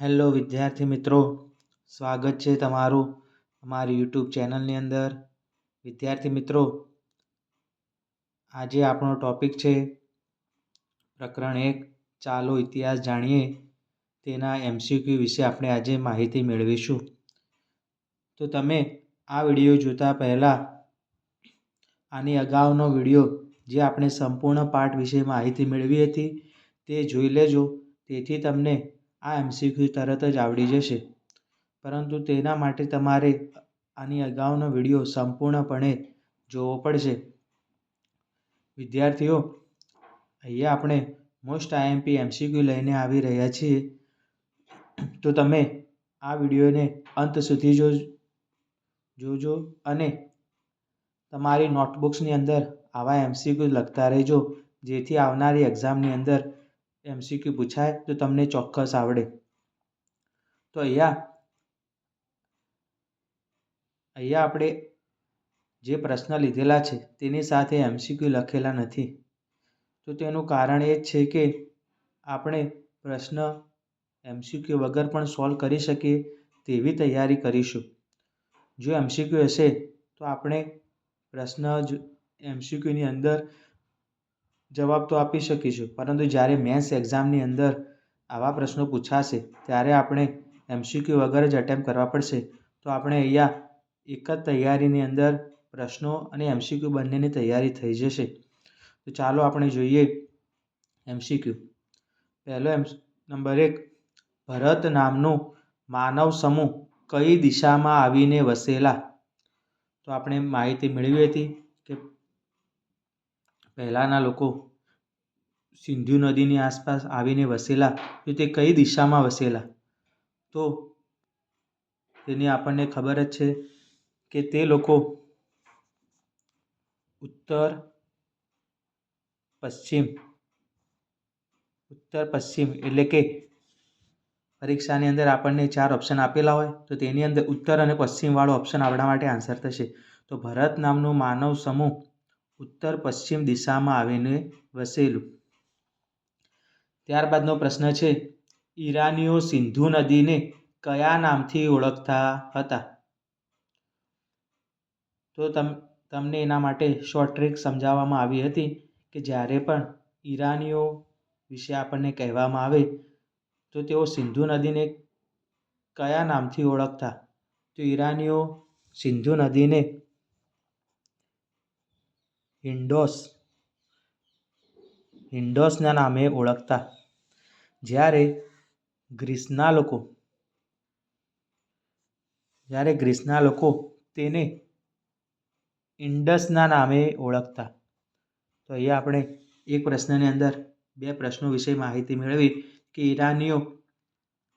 Hello વિદ્યાર્થી મિત્રો. સ્વાગત છે તમારું અમારી યુટ્યુબ ચેનલની અંદર. વિદ્યાર્થી મિત્રો, આજે આપણો ટોપિક છે પ્રકરણ એક, ચાલો ઇતિહાસ જાણીએ. તેના એમસીક્યુ વિશે આપણે આજે માહિતી મેળવીશું. તો તમે આ વીડિયો જોતા પહેલાં આની અગાઉનો વીડિયો જે આપણે સંપૂર્ણ પાઠ વિશે માહિતી મેળવી હતી તે જોઈ લેજો. તેથી તમને આ એમસીક્યુ તરત જ આવડી જશે. પરંતુ તેના માટે તમારે આની અગાઉનો વીડિયો સંપૂર્ણપણે જોવો પડશે. વિદ્યાર્થીઓ, અહીંયા આપણે મોસ્ટ આઈએમપી એમસીક્યુ લઈને આવી રહ્યા છીએ. તો તમે આ વિડીયોને અંત સુધી જો, જોજો અને તમારી નોટબુક્સની અંદર આવા એમસીક્યુ લખતા રહેજો, જેથી આવનારી એક્ઝામની અંદર એમસીક્યુ પૂછાય તો તમને ચોક્કસ આવડે. તો અહીંયા અહીંયા આપણે જે પ્રશ્ન લીધેલા છે તેની સાથે એમસીક્યુ લખેલા નથી. તો તેનું કારણ એ જ છે કે આપણે પ્રશ્ન એમસીક્યુ વગર પણ સોલ્વ કરી શકીએ તેવી તૈયારી કરીશું. જો એમસીક્યુ હશે તો આપણે પ્રશ્ન જ એમસીક્યુની અંદર જવાબ તો આપી શકીશું. પરંતુ જ્યારે મેન્સ એક્ઝામની અંદર આવા પ્રશ્નો પૂછાશે, ત્યારે આપણે એમસીક્યુ વગર જ અટેમ્પ કરવા પડશે. તો આપણે અહીંયા એક જ તૈયારીની અંદર પ્રશ્નો અને એમસીક્યુ બંનેની તૈયારી થઈ જશે. તો ચાલો આપણે જોઈએ એમસીક્યુ. પહેલો એમ, નંબર એક, ભરત નામનો માનવ સમૂહ કઈ દિશામાં આવીને વસેલા? તો આપણે માહિતી મેળવી હતી કે પહેલાંના લોકો સિંધુ નદીની આસપાસ આવીને વસેલા તો તે કઈ દિશામાં વસેલા? તો તેની આપણને ખબર જ છે કે તે લોકો ઉત્તર પશ્ચિમ ઉત્તર પશ્ચિમ એટલે કે પરીક્ષાની અંદર આપણને ચાર ઓપ્શન આપેલા હોય, તો તેની અંદર ઉત્તર અને પશ્ચિમવાળો ઓપ્શન આપણા માટે આન્સર થશે. તો ભરત નામનો માનવ સમૂહ ઉત્તર પશ્ચિમ દિશામાં આવીને વસેલું. ત્યારબાદનો પ્રશ્ન છે, ઈરાનીઓ સિંધુ નદીને કયા નામથી ઓળખતા હતા? તો તમ, તમને એના માટે શોર્ટ ટ્રીક સમજાવવામાં આવી હતી કે જ્યારે પણ ઈરાનીઓ વિશે આપણને કહેવામાં આવે, તો તેઓ સિંધુ નદીને કયા નામથી ઓળખતા? તો ઈરાનીઓ સિંધુ નદીને હિન્ડોસ હિન્ડોસના નામે ઓળખતા. જ્યારે ગ્રીસના લોકો, જ્યારે ગ્રીસના લોકો તેને ઇન્ડસના નામે ઓળખતા. તો અહીંયા આપણે એક પ્રશ્નની અંદર બે પ્રશ્નો વિશે માહિતી મેળવી કે ઈરાનીઓ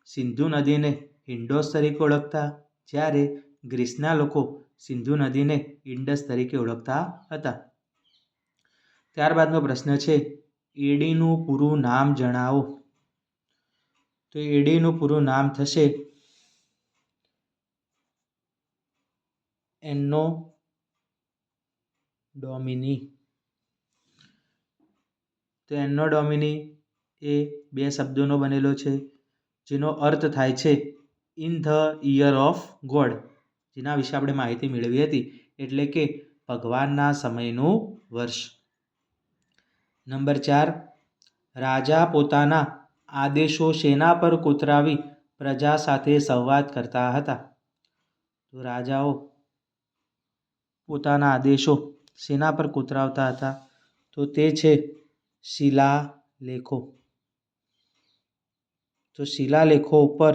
સિંધુ નદીને હિન્ડોસ તરીકે ઓળખતા, જ્યારે ગ્રીસના લોકો સિંધુ નદીને ઇન્ડસ તરીકે ઓળખતા હતા. ત્યારબાદનો પ્રશ્ન છે એડીનું પૂરું નામ જણાવો. તો એડીનું પૂરું નામ થશે એનો ડોમિની. તો એનો ડોમિની એ બે શબ્દોનો બનેલો છે, જેનો અર્થ થાય છે, in the year of God. જેના વિશે આપણે માહિતી મેળવી હતી, એટલે કે ભગવાનના સમયનું વર્ષ. નંબર ચાર, રાજા પોતાના આદેશો સેના પર કોતરાવી પ્રજા સાથે સંવાદ કરતા હતા. તો રાજાઓ પોતાના આદેશો સેના પર કોતરાવતા હતા. તો તે છે શિલાલેખો. તો શિલાલેખો ઉપર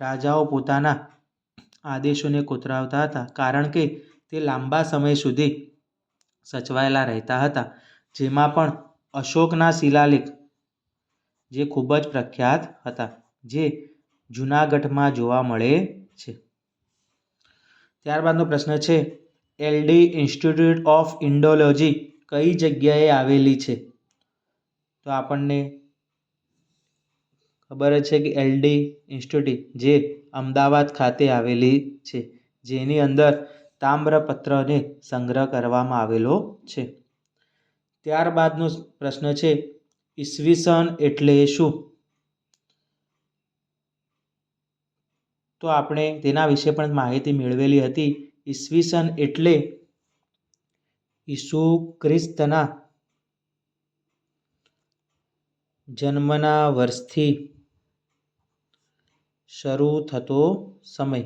રાજાઓ પોતાના આદેશોને કોતરાવતા હતા. કારણ કે તે લાંબા સમય સુધી સચવાયેલા રહેતા હતા. જેમાં પણ અશોકના શિલાલેખ, જે ખૂબ જ પ્રખ્યાત હતા, જે જૂનાગઢમાં જોવા મળે છે. ત્યારબાદનો પ્રશ્ન છે એલડી ઇન્સ્ટિટ્યૂટ ઓફ ઇન્ડોલોજી કઈ જગ્યાએ આવેલી છે? તો આપણને ખબર છે કે એલડી ઇન્સ્ટિટ્યૂટ જે અમદાવાદ ખાતે આવેલી છે, જેની અંદર તામ્રપત્રને સંગ્રહ કરવામાં આવેલો છે. ત્યારબાદનો પ્રશ્ન છે, ઈસવીસન એટલે શું? તો આપણે તેના વિશે પણ માહિતી મેળવેલી હતી. ઈસવીસન એટલે ઈસુ ખ્રિસ્તના જન્મના વર્ષથી શરૂ થતો સમય.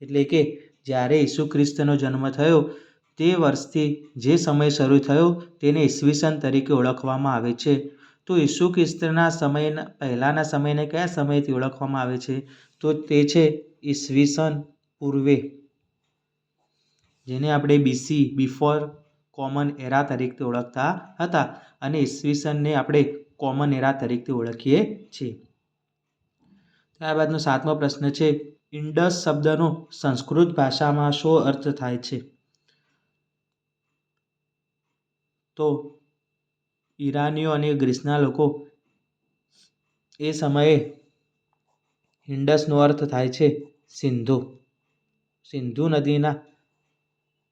એટલે કે જ્યારે ઈસુ ખ્રિસ્તનો જન્મ થયો તે વર્ષથી જે સમય શરૂ થયો તેને ઈસવીસન તરીકે ઓળખવામાં આવે છે. તો ઈસુ ખ્રિસ્તના સમયના, પહેલાંના સમયને કયા સમયથી ઓળખવામાં આવે છે? તો તે છે ઈસવીસન પૂર્વે. જેને આપણે બીસી, બિફોર, કોમન એરા તરીકે ઓળખતા હતા અને ઈસવીસનને આપણે કોમન એરા તરીકે ઓળખીએ છીએ. ત્યારબાદનો સાતમો પ્રશ્ન છે, ઇન્ડસ શબ્દનો સંસ્કૃત ભાષામાં શો અર્થ થાય છે? તો ઈરાનીઓ અને ગ્રીસના લોકો એ સમયે હિન્ડસનો અર્થ થાય છે સિંધુ. સિંધુ નદીના,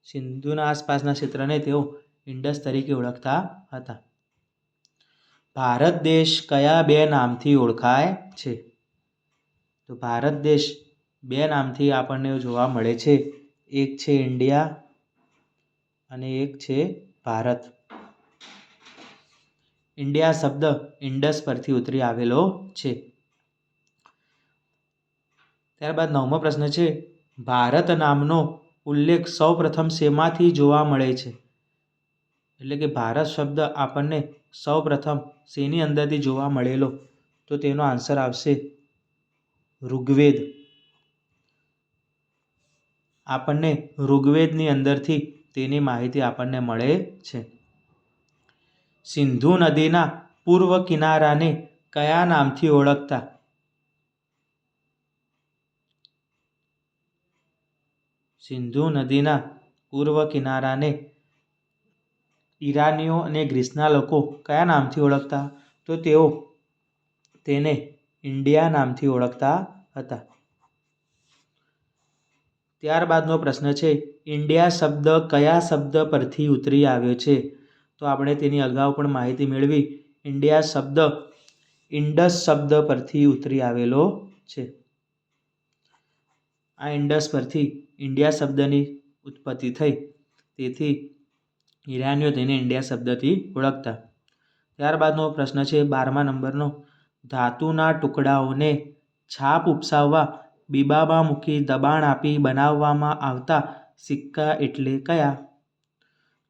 સિંધુના આસપાસના ક્ષેત્રને તેઓ ઇન્ડસ તરીકે ઓળખતા હતા. ભારત દેશ કયા બે નામથી ઓળખાય છે? તો ભારત દેશ બે નામથી આપણને જોવા મળે છે. એક છે ઇન્ડિયા અને એક છે ભારત. ઇન્ડિયા શબ્દ ઇન્ડસ પરથી ઉતરી આવેલો છે. ત્યારબાદ નવમો પ્રશ્ન છે, ભારત નામનો ઉલ્લેખ સૌ પ્રથમ શેમાંથી જોવા મળે છે? એટલે કે ભારત શબ્દ આપણને સૌ પ્રથમ શેની અંદરથી જોવા મળેલો? તો તેનો આન્સર આવશે, ઋગ્વેદ. આપણને ઋગ્વેદની અંદરથી તેની માહિતી આપણને મળે છે. સિંધુ નદીના પૂર્વ કિનારાને કયા નામથી ઓળખતા? સિંધુ નદીના પૂર્વ કિનારાને ઈરાનીઓ અને ગ્રીસના લોકો કયા નામથી ઓળખતા? તો તેઓ તેને ઇન્ડિયા નામથી ઓળખતા હતા. ત્યારબાદનો પ્રશ્ન છે, ઇન્ડિયા શબ્દ કયા શબ્દ પરથી ઉતરી આવ્યો છે? તો આપણે તેની અગાઉ પણ માહિતી મેળવી. ઇન્ડિયા શબ્દ, ઇન્ડસ શબ્દ પરથી ઉતરી આવેલો છે. આ ઇન્ડસ પરથી ઇન્ડિયા શબ્દની ઉત્પત્તિ થઈ. તેથી ઈરાનીઓ તેને ઇન્ડિયા શબ્દથી ઓળખતા. ત્યારબાદનો પ્રશ્ન છે બારમા નંબરનો. ધાતુના ટુકડાઓને છાપ ઉપસાવવા, બીબામાં મૂકી દબાણ આપી બનાવવામાં આવતા સિક્કા એટલે કયા?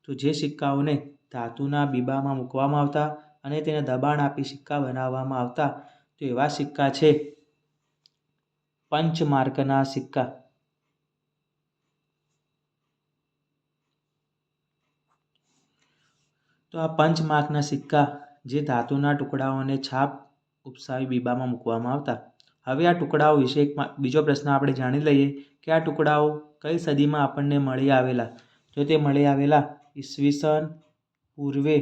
તો જે સિક્કાઓને ધાતુના બીબામાં મૂકવામાં આવતા અને તેને દબાણ આપી સિક્કા બનાવવામાં આવતા. તો એવા સિક્કા છે. પંચમાર્કના સિક્કા. તો આ પંચમાર્કના સિક્કા જે ધાતુના ટુકડાઓને છાપ ઉપસાવી બીબામાં મૂકવામાં આવતા. હવે આ ટુકડાઓ વિશે એક બીજો પ્રશ્ન આપણે જાણી લઈએ કે આ ટુકડાઓ કઈ સદીમાં આપણને મળી આવેલા. તો તે મળી આવેલા ઈસવીસન પૂર્વે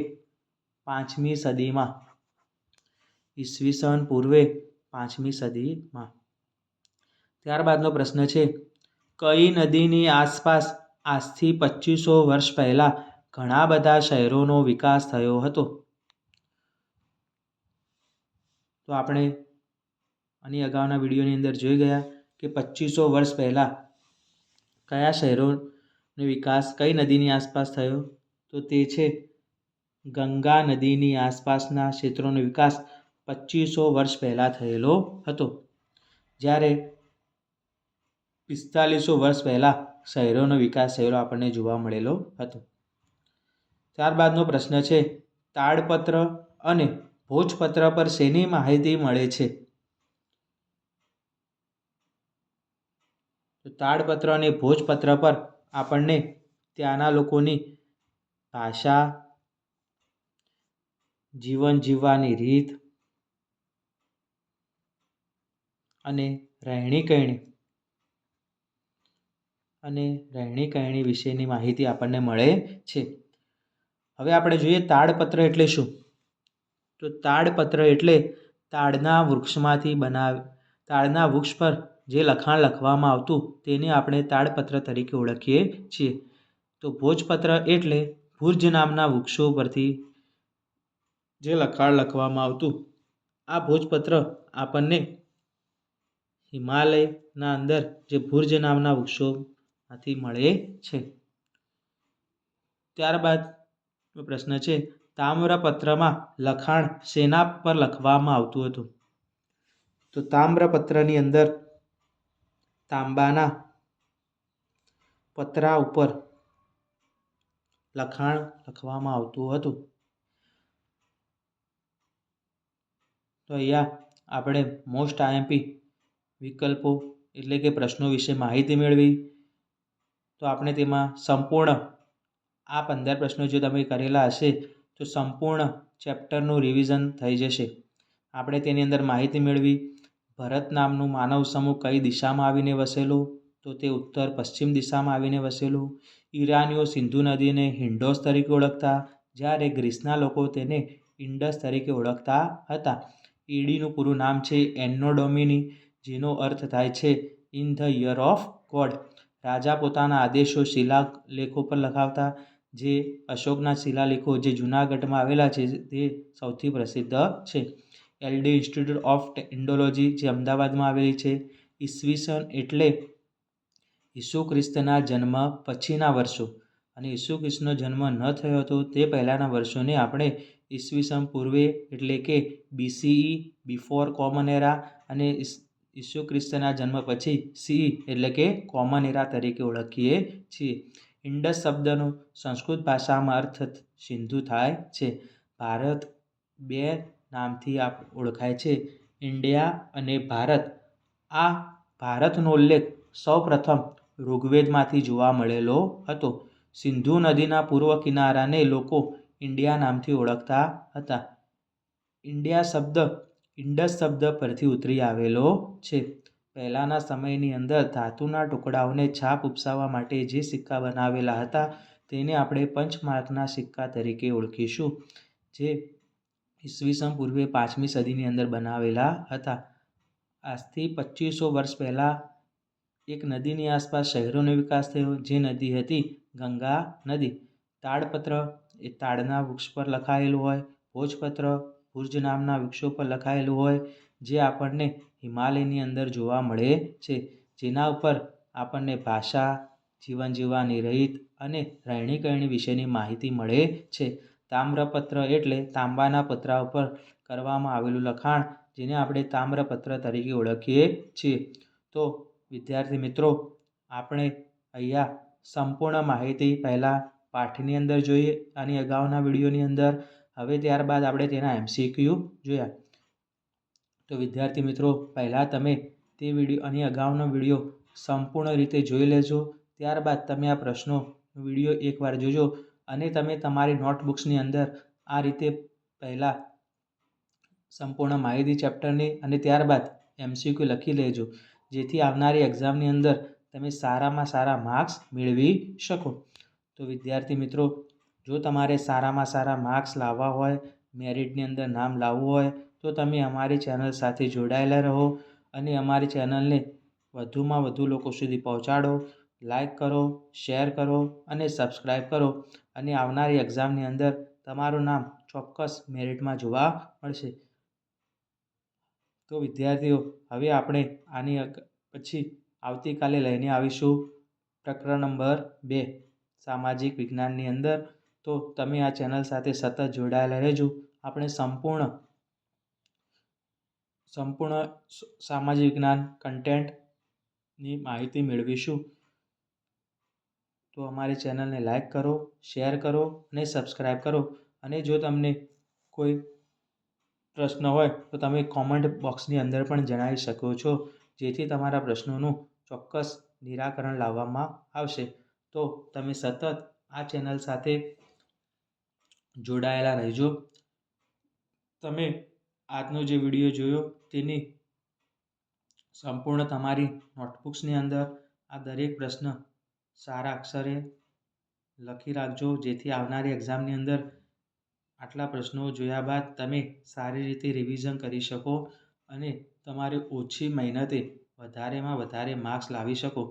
પાંચમી સદીમાં. ઈસવીસન પૂર્વે પાંચમી સદીમાં. ત્યારબાદનો પ્રશ્ન છે, કઈ નદીની આસપાસ આજથી પચીસો વર્ષ પહેલાં ઘણા બધા શહેરોનો વિકાસ થયો હતો? તો આપણે આની અગાઉના વિડીયોની અંદર જોઈ ગયા કે પચીસો વર્ષ પહેલાં કયા શહેરોનો વિકાસ, કઈ નદીની આસપાસ થયો? તો તે છે ગંગા નદીની આસપાસના ક્ષેત્રોનો વિકાસ પચીસો વર્ષ પહેલાં થયેલો હતો. જ્યારે પિસ્તાલીસો વર્ષ પહેલાં શહેરોનો વિકાસ થયેલો આપણને જોવા મળેલો હતો. ત્યારબાદનો પ્રશ્ન છે, તાડપત્ર અને ભોજપત્ર પર શેની માહિતી મળે છે? તો તાડપત્ર અને ભોજપત્ર પર આપણને ત્યાંના લોકોની ભાષા જીવન જીવવાની રીત અને રહેણી કહેણી. અને રહેણી કહેણી વિશેની માહિતી આપણને મળે છે. હવે આપણે જોઈએ તાડપત્ર એટલે શું? તો તાડપત્ર એટલે તાડના વૃક્ષમાંથી બનાવ, તાડના વૃક્ષ પર જે લખાણ લખવામાં આવતું તેને આપણે તાડપત્ર તરીકે ઓળખીએ છીએ. તો ભોજપત્ર એટલે ભુજ નામના વૃક્ષો પરથી જે લખાણ લખવામાં આવતું, આ ભોજપત્ર આપણને હિમાલયના અંદર જે ભુર્જ નામના વૃક્ષોમાંથી મળે છે. ત્યારબાદ પ્રશ્ન છે, તામ્રપત્રમાં લખાણ શેના પર લખવામાં આવતું હતું? તો તામ્રપત્રની અંદર તાંબાના પતરા ઉપર લખાણ લખવામાં આવતું હતું. તો અહીંયા આપણે મોસ્ટ આઈએમપી વિકલ્પો એટલે કે પ્રશ્નો વિશે માહિતી મેળવી. તો આપણે તેમાં સંપૂર્ણ આ પંદર પ્રશ્નો જો તમે કરેલા હશે, તો સંપૂર્ણ ચેપ્ટરનું રિવિઝન થઈ જશે. આપણે તેની અંદર માહિતી મેળવી. ભરત નામનું માનવ સમૂહ કઈ દિશામાં આવીને વસેલું? તો તે ઉત્તર પશ્ચિમ દિશામાં આવીને વસેલું. ઈરાનીઓ સિંધુ નદીને હિન્ડોસ તરીકે ઓળખતા, જ્યારે ગ્રીસના લોકો તેને ઇન્ડસ તરીકે ઓળખતા હતા. ઈડીનું પૂરું નામ છે એન્નોડોમિની જેનો અર્થ થાય છે in the year of God રાજા પોતાના આદેશો શિલાલેખો પર લખાવતા, જે અશોકના શિલાલેખો જે જૂનાગઢમાં આવેલા છે, તે સૌથી પ્રસિદ્ધ છે. એલડી ઇન્સ્ટિટ્યૂટ ઓફ ટેન્ડોલોજી જે અમદાવાદમાં આવેલી છે, ઈસવીસન એટલે ઈસુ ખ્રિસ્તના જન્મ પછીના વર્ષો. અને ઈસુ ખ્રિસ્તનો જન્મ ન થયો હતો, તે પહેલાંના વર્ષોને આપણે ઈસવીસન પૂર્વે એટલે કે બીસીઈ, બિફોર કોમન એરા અને ઈસુ ખ્રિસ્તના જન્મ પછી સી એટલે કે કોમન એરા તરીકે ઓળખીએ છીએ. ઇન્ડસ શબ્દનો સંસ્કૃત ભાષામાં અર્થ સિંધુ થાય છે. ભારત બે નામથી આપ, ઓળખાય છે. ઇન્ડિયા અને ભારત. આ ભારતનો ઉલ્લેખ સૌપ્રથમ ઋગ્વેદમાંથી જોવા મળેલો હતો. સિંધુ નદીના પૂર્વ કિનારાને લોકો ઇન્ડિયા નામથી ઓળખતા હતા. ઇન્ડિયા શબ્દ ઇન્ડસ શબ્દ પરથી ઉતરી આવેલો છે. પહેલાંના સમયની અંદર ધાતુના ટુકડાઓને છાપ ઉપસાવવા માટે જે સિક્કા બનાવેલા હતા તેને આપણે પંચમાર્કના સિક્કા તરીકે ઓળખીશું, જે ઈસવીસન પૂર્વે પાંચમી સદીની અંદર બનાવેલા હતા. આજથી પચીસો વર્ષ પહેલાં એક નદીની આસપાસ શહેરોનો વિકાસ થયો, જે નદી હતી ગંગા નદી. તાડપત્ર એ તાડના વૃક્ષ પર લખાયેલું હોય, ભોજપત્ર ભુર્જ નામના વૃક્ષો પર લખાયેલું હોય, જે આપણને હિમાલયની અંદર જોવા મળે છે. જેના ઉપર આપણને ભાષા, જીવન જીવવાની રીત અને રહેણીકરણી વિશેની માહિતી મળે છે. તામ્રપત્ર એટલે તાંબાના પતરા ઉપર કરવામાં આવેલું લખાણ, જેને આપણે તામ્રપત્ર તરીકે ઓળખીએ છીએ. તો, વિદ્યાર્થી મિત્રો, આપણે અહીંયા સંપૂર્ણ માહિતી પહેલાં પાઠની અંદર જોઈએ, આની અગાઉના વિડીયોની અંદર. હવે ત્યારબાદ આપણે તેના એમસીક્યુ જોયા. તો વિદ્યાર્થી મિત્રો, પહેલાં તમે તે વીડિયો, આની અગાઉનો વીડિયો સંપૂર્ણ રીતે જોઈ લેજો. ત્યારબાદ તમે આ પ્રશ્નો, વીડિયો એકવાર જોજો અને તમે તમારી નોટબુક્સની અંદર આ રીતે પહેલાં સંપૂર્ણ માહિતી ચેપ્ટરની અને ત્યારબાદ એમસીક્યુ લખી લેજો, જેથી આવનારી એક્ઝામની અંદર તમે સારામાં સારા માર્ક્સ મેળવી શકો. તો વિદ્યાર્થી મિત્રો, જો તમારે સારામાં સારા માર્ક્સ લાવવા હોય મેરિટની અંદર નામ લાવવું હોય, તો તમે અમારી ચેનલ સાથે જોડાયેલા રહો અને અમારી ચેનલને વધુમાં વધુ લોકો સુધી પહોંચાડો. લાઈક કરો શેર કરો અને સબસ્ક્રાઈબ કરો અને આવનારી એક્ઝામની અંદર તમારું નામ ચોક્કસ મેરિટમાં જોવા મળશે. તો વિદ્યાર્થીઓ, હવે આપણે આની પછી આવતીકાલે લઈને આવીશું. પ્રકરણ નંબર બે. સામાજિક વિજ્ઞાનની અંદર, તો તમે આ ચેનલ સાથે સતત જોડાયેલા રહેજો. આપણે સંપૂર્ણ સંપૂર્ણ સામાજિક વિજ્ઞાન કન્ટેન્ટની માહિતી મેળવીશું. તો અમારી ચેનલને લાઇક કરો શેર કરો અને સબસ્ક્રાઈબ કરો. અને જો તમને કોઈ પ્રશ્ન હોય, તો તમે કોમેન્ટ બોક્સની અંદર પણ જણાવી શકો છો, જેથી તમારા પ્રશ્નોનું ચોક્કસ નિરાકરણ લાવવામાં આવશે. તો તમે સતત આ ચેનલ સાથે જોડાયેલા રહેજો. તમે આજનો જે વીડિયો જોયો તેની સંપૂર્ણ તમારી નોટબુક્સની અંદર આ દરેક પ્રશ્ન સારા અક્ષરે લખી રાખજો. જેથી આવનારી એક્ઝામની અંદર આટલા પ્રશ્નો જોયા બાદ તમે સારી રીતે રિવિઝન કરી શકો અને તમારે ઓછી મહેનતે વધારેમાં વધારે માર્ક્સ લાવી શકો.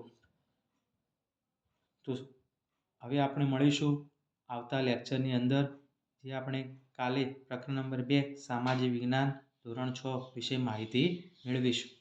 તો હવે આપણે મળીશું આવતા લેક્ચરની અંદર, જે આપણે કાલે પ્રકરણ નંબર બે સામાજિક વિજ્ઞાન ધોરણ છ વિશે માહિતી મેળવીશું.